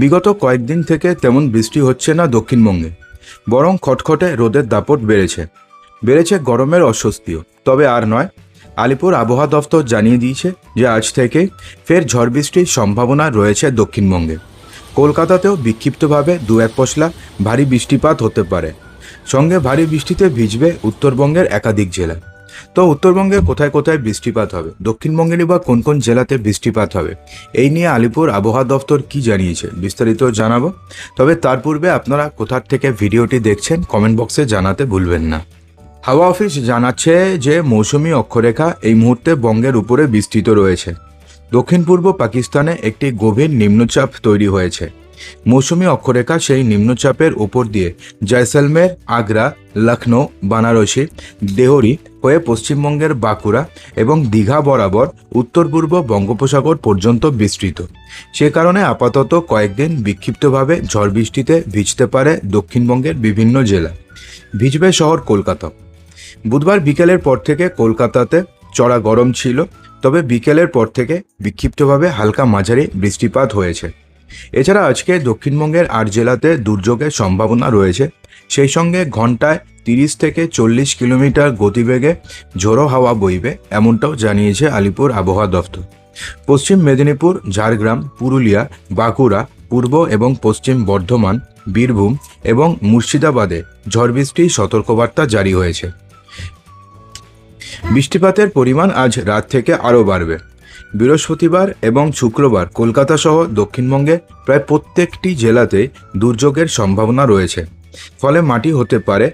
বিগত কয়েকদিন থেকে তেমন বৃষ্টি হচ্ছে না দক্ষিণবঙ্গে, বরং খটখটে রোদের দাপট বেড়েছে। বেড়েছে গরমের অস্বস্তিও। তবে আর নয়, আলিপুর আবহাওয়া দফতর জানিয়ে দিয়েছে যে আজ থেকে ফের ঝড় বৃষ্টির সম্ভাবনা রয়েছে দক্ষিণবঙ্গে। কলকাতাতেও বিক্ষিপ্তভাবে দু এক পশলা ভারী বৃষ্টিপাত হতে পারে। সঙ্গে ভারী বৃষ্টিতে ভিজবে উত্তরবঙ্গের একাধিক জেলা। তো উত্তরবঙ্গে কোথায় কোথায় বৃষ্টিপাত হবে? দক্ষিণবঙ্গেরই বা কোন কোন জেলাতে বৃষ্টিপাত হবে? এই নিয়ে আলিপুর আবহাওয়া দফতর কি জানিয়েছে? বিস্তারিত জানাব। তবে তার পূর্বে আপনারা কোথার থেকে ভিডিওটি দেখছেন কমেন্ট বক্সে জানাতে ভুলবেন না। হাওয়া অফিস জানাচ্ছে যে মৌসুমি অক্ষরেখা এই মুহূর্তে বঙ্গের উপরে বিস্তৃত রয়েছে। দক্ষিণ পূর্ব পাকিস্তানে একটি গভীর নিম্নচাপ তৈরি হয়েছে। মৌসুমি অক্ষরেখা সেই নিম্নচাপের উপর দিয়ে জয়সলমের আগ্রা লখনৌ বানারসি, দেহরি হয়ে পশ্চিমবঙ্গের বাঁকুড়া এবং দীঘা বরাবর উত্তর পূর্ব বঙ্গোপসাগর পর্যন্ত বিস্তৃত। সে কারণে আপাতত কয়েকদিন বিক্ষিপ্তভাবে ঝড় বৃষ্টিতে ভিজতে পারে দক্ষিণবঙ্গের বিভিন্ন জেলা। ভিজবে শহর কলকাতা। বুধবার বিকেলের পর থেকে কলকাতাতে চড়া গরম ছিল, তবে বিকেলের পর থেকে বিক্ষিপ্তভাবে হালকা মাঝারি বৃষ্টিপাত হয়েছে। এছাড়া আজকে দক্ষিণবঙ্গের আট জেলাতে দুর্যোগের সম্ভাবনা রয়েছে। সেই সঙ্গে ঘন্টায় তিরিশ থেকে চল্লিশ কিলোমিটার গতিবেগে ঝোড়ো হাওয়া বইবে, এমনটাও জানিয়েছে আলিপুর আবহাওয়া দফতর পশ্চিম মেদিনীপুর, ঝাড়গ্রাম, পুরুলিয়া, বাঁকুড়া, পূর্ব এবং পশ্চিম বর্ধমান, বীরভূম এবং মুর্শিদাবাদে ঝড় বৃষ্টির সতর্কবার্তা জারি হয়েছে। বৃষ্টিপাতের পরিমাণ আজ রাত থেকে আরও বাড়বে। বৃহস্পতিবার এবং শুক্রবার কলকাতা সহ দক্ষিণবঙ্গে প্রায় প্রত্যেকটি জেলাতে দুর্যোগের সম্ভাবনা রয়েছে। ফলে মাটি হতে পারে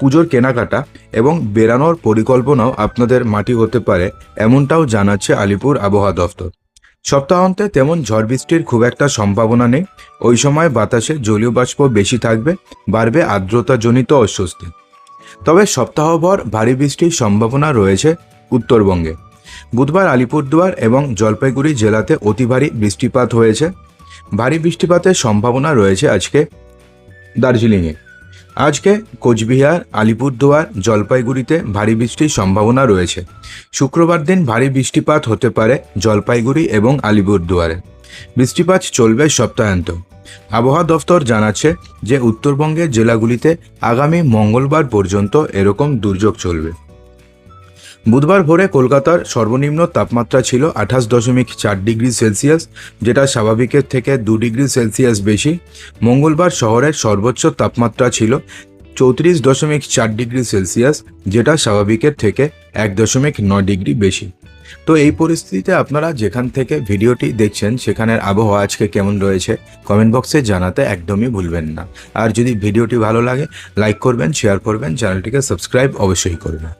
পুজোর কেনাকাটা এবং বেরানোর পরিকল্পনাও আপনাদের মাটি হতে পারে এমনটাও জানাচ্ছে আলিপুর আবহাওয়া দফতর। সপ্তাহান্তে তেমন ঝড় বৃষ্টির খুব একটা সম্ভাবনা নেই। ওই সময় বাতাসে জলীয় বাষ্প বেশি থাকবে, বাড়বে আর্দ্রতাজনিত অস্বস্তি। তবে সপ্তাহভর ভারী বৃষ্টির সম্ভাবনা রয়েছে উত্তরবঙ্গে। বুধবার আলিপুরদুয়ার এবং জলপাইগুড়ি জেলাতে অতি ভারী বৃষ্টিপাত হয়েছে। ভারী বৃষ্টিপাতের সম্ভাবনা রয়েছে আজকে দার্জিলিংয়ে। আজকে কোচবিহার, আলিপুরদুয়ার, জলপাইগুড়িতে ভারী বৃষ্টির সম্ভাবনা রয়েছে। শুক্রবার দিন ভারী বৃষ্টিপাত হতে পারে জলপাইগুড়ি এবং আলিপুরদুয়ারে। বৃষ্টিপাত চলবে সপ্তাহান্ত। আবহাওয়া দফতর জানাচ্ছে যে উত্তরবঙ্গের জেলাগুলিতে আগামী মঙ্গলবার পর্যন্ত এরকম দুর্যোগ চলবে। বুধবার ভোরে কলকাতার সর্বনিম্ন তাপমাত্রা ছিল আঠাশ দশমিক চার ডিগ্রি সেলসিয়াস, যেটা স্বাভাবিকের থেকে দু ডিগ্রি সেলসিয়াস বেশি। মঙ্গলবার শহরের সর্বোচ্চ তাপমাত্রা ছিল চৌত্রিশ দশমিক চার ডিগ্রি সেলসিয়াস, যেটা স্বাভাবিকের থেকে এক দশমিক নয় ডিগ্রি বেশি। তো এই পরিস্থিতিতে আপনারা যেখান থেকে ভিডিওটি দেখছেন, সেখানের আবহাওয়া আজকে কেমন রয়েছে কমেন্ট বক্সে জানাতে একদমই ভুলবেন না। আর যদি ভিডিওটি ভালো লাগে লাইক করবেন শেয়ার করবেন চ্যানেলটিকে সাবস্ক্রাইব অবশ্যই করবেন।